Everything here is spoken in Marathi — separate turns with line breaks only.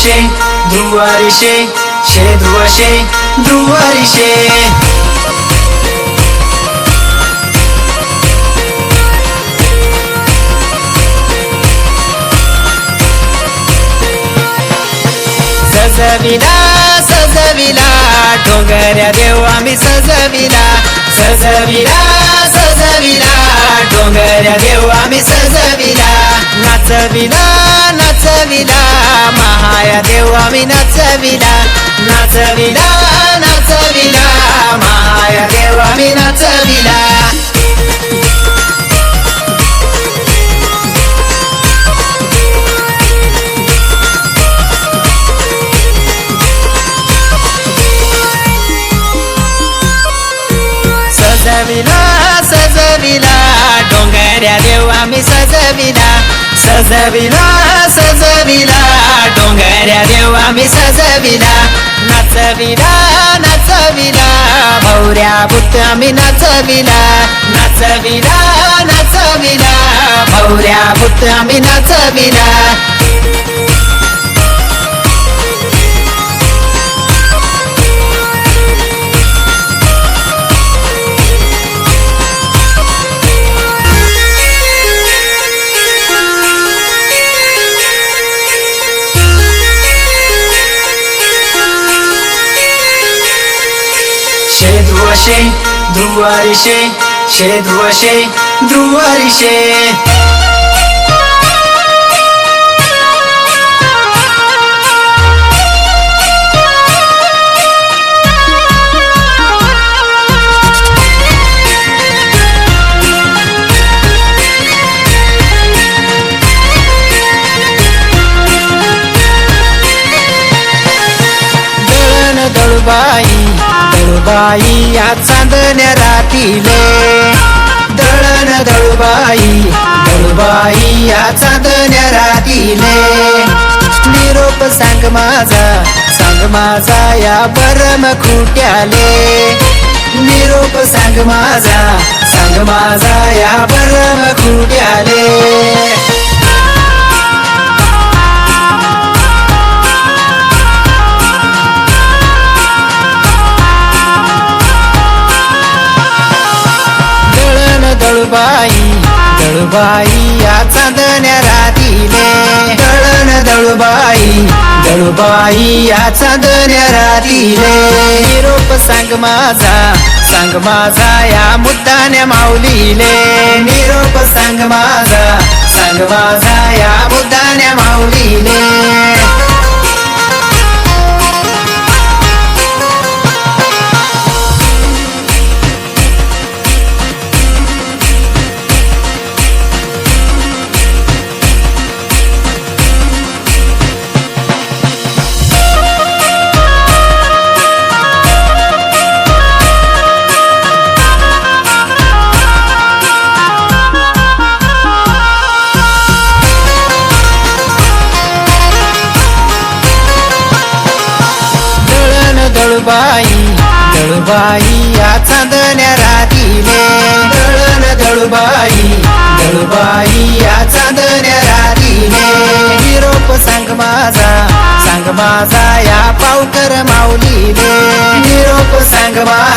शे ध्रुवारी शे शे ध्रुव शे ध्रुवारी शे सजविला सजविला डोंगऱ्या देव आम्ही सजविला. सजविला सजविला डोंगऱ्या देव आम्ही सजविला. नाचविला नाचविला महाया देव आम्ही नाचविला. नाचविला नाचविला. महाया देव आम्ही नाचविला. सजविला सजविला. डोंगऱ्या देव आम्ही सजविला सजविला. सजविला आम्ही सजविला नाचविला नाचविला. भौऱ्या बुत आम्ही नाचविला नाचविला नाचविला. भौऱ्या बुत आम्ही नाचविला. शे ध्रुव शे ध्रुवारी शे शे ध्रुव चांदण्या रातीले. दळण दळबाई दळबाई या चांदण्या रातीले. निरोप सांग माझा सांग माझा या परम खुट्याले. निरोप सांग माझा सांग माझा या परम खुट्याले. दळबाई दळबाई या चांदण्या रातीले. दळण दळबाई दळबाई या चांदण्या रातीले. निरोप सांग माझा सांग माझा या मुद्दाने माऊलीले. निरोप सांग माझा सांग माझा या मुद्दाने माऊलीले. दळबाई दळबाई या चांदण्या रातीले. दळण दळबाई दळबाई या चांदण्या रातीले. निरोप सांग माझा सांग माझा या पावकर माऊलीले. निरोप सांग माझा